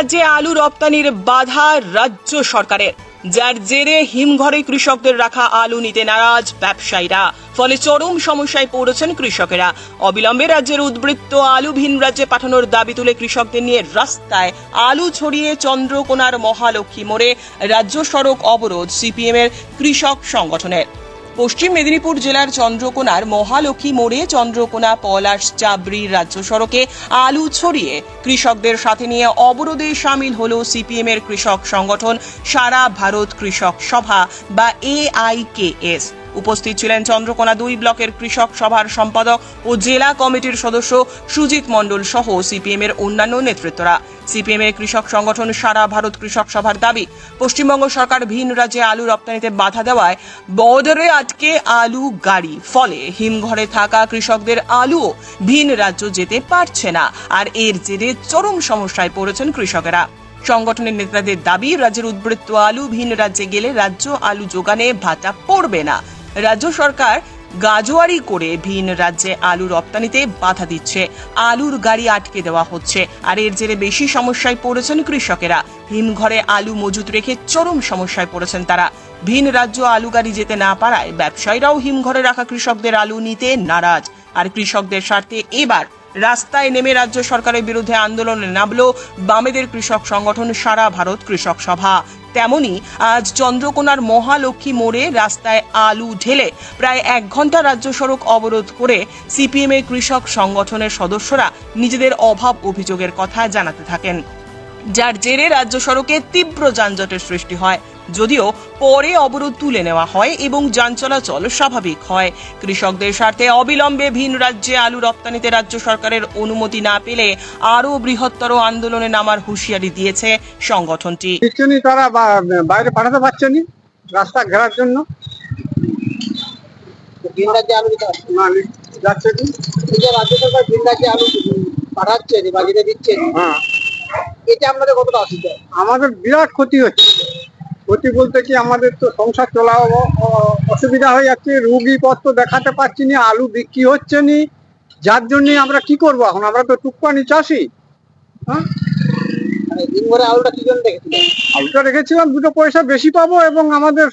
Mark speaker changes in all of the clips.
Speaker 1: রাজ্যে আলু রপ্তানির বাধা রাজ্য সরকারের। যার জেরে হিমঘরে কৃষকদের রাখা আলু নিতে নারাজ ব্যবসায়ীরা। ফলে চরম সমস্যায় পড়েছেন কৃষকেরা। অবিলম্বে রাজ্যের উদ্বৃত্ত আলু ভিন রাজ্যে পাঠানোর দাবি তুলে কৃষকদের নিয়ে রাস্তায় আলু ছড়িয়ে চন্দ্রকোনার মহালক্ষ্মী মোড়ে রাজ্য সড়ক অবরোধ সিপিএম এর কৃষক সংগঠনের। পশ্চিম মেদিনীপুর জেলার চন্দ্রকোনার মহালক্ষী মোড়ে চন্দ্রকোনা, পলাশ, চাবড়ি রাজ্য সড়কে আলু ছড়িয়ে কৃষকদের সাথে নিয়ে অবরোধে সামিল হল সিপিএম এর কৃষক সংগঠন সারা ভারত কৃষক সভা বা এআইকেএস। উপস্থিত ছিলেন চন্দ্রকোনা দুই ব্লকের কৃষক সভার সম্পাদক ও জেলা কমিটির সদস্য সুজিত মণ্ডল সহ সিপিএম এর অন্যান্য নেতৃত্বরা। সিপিএম এর কৃষক সংগঠন সারা ভারত কৃষক সভার দাবি, পশ্চিমবঙ্গ সরকার ভিন রাজ্যে আলু রপ্তানিতে বাধা দেওয়ায় বর্ডারে আটকে আলু গাড়ি, ফলে হিমঘরে থাকা কৃষকদের আলুও ভিন রাজ্য যেতে পারছে না, আর এর জেরে চরম সমস্যায় পড়েছেন কৃষকেরা। সংগঠনের নেতাদের দাবি, রাজ্যের উদ্বৃত্ত আলু ভিন রাজ্যে গেলে রাজ্য আলু যোগানে ভাতা পড়বে না। রাজ্য সরকার গাজোয়ারি করে ভিন রাজ্যে আলু রপ্তানিতে বাধা দিচ্ছে। আলুর গাড়ি আটকে দেওয়া হচ্ছে। আর এর জেরে বেশি সমস্যায় পড়েছেন কৃষকেরা। হিমঘরে আলু মজুত রেখে চরম সমস্যায় পড়েছেন তারা। ভিন রাজ্য আলু গাড়ি যেতে না পারায় ব্যবসায়ীরাও হিমঘরে রাখা কৃষকদের আলু নিতে নারাজ। আর কৃষকদের স্বার্থে এবার রাস্তায় নেমে রাজ্য সরকারের বিরুদ্ধে আন্দোলনে নামল বামেদের কৃষক সংগঠন সারা ভারত কৃষক সভা। তেমনি আজ চন্দ্রকোনার মহালক্ষ্মী মোড়ে রাস্তায় আলু ঢেলে প্রায় এক ঘণ্টা রাজ্য সড়ক অবরোধ করে সিপিএম এর কৃষক সংগঠনের সদস্যরা নিজেদের অভাব অভিযোগের কথা জানাতে থাকেন। যার জেরে রাজ্য সড়কে তীব্র যানজটের সৃষ্টি হয়। যদিও পরে অবরোধ তুলে নেওয়া হয় এবং যান চলাচল স্বাভাবিক হয়। কৃষকদের স্বার্থে অবিলম্বে ভিন রাজ্যে আলু রপ্তানিতে রাজ্য সরকারের অনুমতি না পেলে আরও বৃহত্তর আন্দোলনে নামার হুঁশিয়ারি দিয়েছে সংগঠনটি।
Speaker 2: তারা বাইরে পাঠাতে পারছেনি রাস্তা ঘেরার জন্য।
Speaker 3: ভিন রাজ্যে আলু দিতে পারছে
Speaker 2: না? নি- যাচ্ছে
Speaker 3: যে রাজ্য সরকার ভিন রাজ্যে আলু পাঠাচ্ছে বা দিচ্ছে।
Speaker 2: হ্যাঁ।
Speaker 3: এটা আপনাদের কতটা অসুবিধা?
Speaker 2: আমাদের বিরাট ক্ষতি হচ্ছে। ক্ষতি বলতে কি আমাদের তো সংসার চলা অসুবিধা হয়ে যাচ্ছে রুগী পত্র দেখাতে পারছি না আলু বিক্রি হচ্ছে নি যার জন্য আমরা কি করব এখন? আমরা তো টুকপানি চাষি। হ্যাঁ?
Speaker 3: মানে আলুটা কি জন্য দেখেছিলেন
Speaker 2: আলুটা রেখেছিলাম দুটো পয়সা বেশি পাবো এবং আমাদের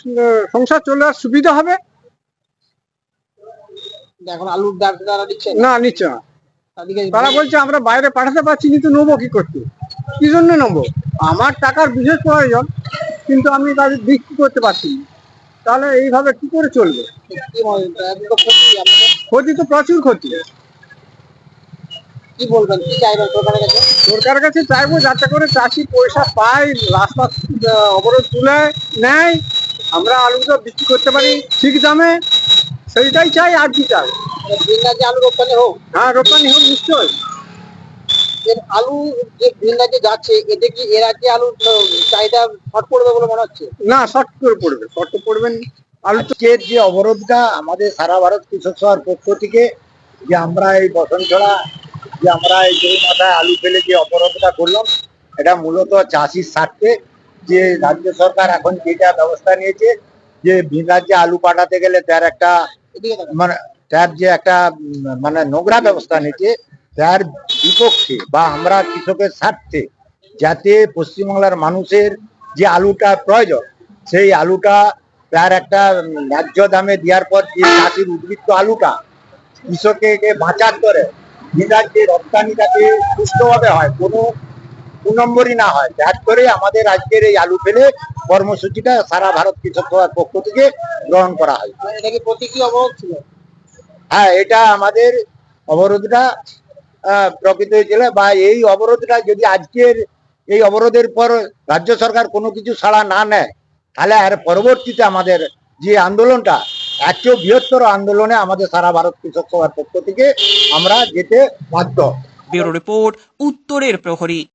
Speaker 2: সংসার চলার সুবিধা হবে।
Speaker 3: এখন আলুর ব্যবসাদারা দিচ্ছে?
Speaker 2: না নিচ্ছে না। তারা বলছে আমরা বাইরে পাঠাতে পারছি কিন্তু নেব কি করতে? কি জন্য নেব? আমার টাকার বিশেষ প্রয়োজন। কিন্তু আমি তাদের বিক্রি করতে পারছি না। তাহলে এইভাবে কি করে চলবে?
Speaker 3: ক্ষতি
Speaker 2: ক্ষতি তো প্রচুর ক্ষতি।
Speaker 3: কি বলবেন কি চাইবেন সরকারের কাছে?
Speaker 2: সরকারের কাছে চাইব যাতে করে চাষি পয়সা পায় রাস্তা অবরোধ তুলে নেয়। আমরা আলুটা বিক্রি করতে পারি ঠিক দামে। সেইটাই চাই আর কি চাই।
Speaker 3: মানে আলু রপ্তানি হোক।
Speaker 2: হ্যাঁ রপ্তানি হোক নিশ্চয়ই।
Speaker 3: এর আলু যে ভিন রাজ্যে যাচ্ছে এতে কি এ রাজ্যে আলুর চাহিদা শর্ট পড়বে বলে মনে হচ্ছে?
Speaker 2: না শর্ট করে পড়বে শর্ট পড়বেন আলু তো
Speaker 4: আজকের যে অবরোধটা আমাদের সারা ভারত কৃষক সভার পক্ষ থেকে যে আমরা এই বসনছড়া যে আমরা এই জমি মাথায় আলু ফেলে যে অবরোধটা করলাম এটা মূলত চাষির স্বার্থে যে রাজ্য সরকার এখন যেটা ব্যবস্থা নিয়েছে যে ভিন রাজ্যে আলু পাঠাতে গেলে তার একটা মানে তার যে একটা মানে নোংরা ব্যবস্থা নিয়েছে তার বিপক্ষে বা আমরা কৃষকের স্বার্থে যাতে পশ্চিমবাংলার মানুষের যে আলুটা প্রয়োজন সেই আলুটা তার একটা ন্যায্য দামে দেওয়ার পর যে চাষির উদ্বৃত্ত আলুটা কৃষককে বাঁচার করে যে রপ্তানি যাতে সুস্থভাবে হয় কোনো দু নম্বরই না হয়। যার করে আমাদের আজকের এই আলু ফেলে কর্মসূচিটা সারা ভারত কৃষক সভার পক্ষ থেকে গ্রহণ করা হয়।
Speaker 3: এটা কি প্রতীকী অবরোধ ছিল?
Speaker 4: হ্যাঁ এটা আমাদের অবরোধটা প্রকৃত হয়েছিল বা এই অবরোধটা যদি আজকের এই অবরোধের পর রাজ্য সরকার কোনো কিছু ছাড়া না নেয়, তাহলে আর পরবর্তীতে আমাদের যে আন্দোলনটা একশো বৃহত্তর আন্দোলনে আমাদের সারা ভারত কৃষক সভার পক্ষ থেকে আমরা যেতে বাধ্য।
Speaker 1: ব্যুরো রিপোর্ট, উত্তরের প্রহরী।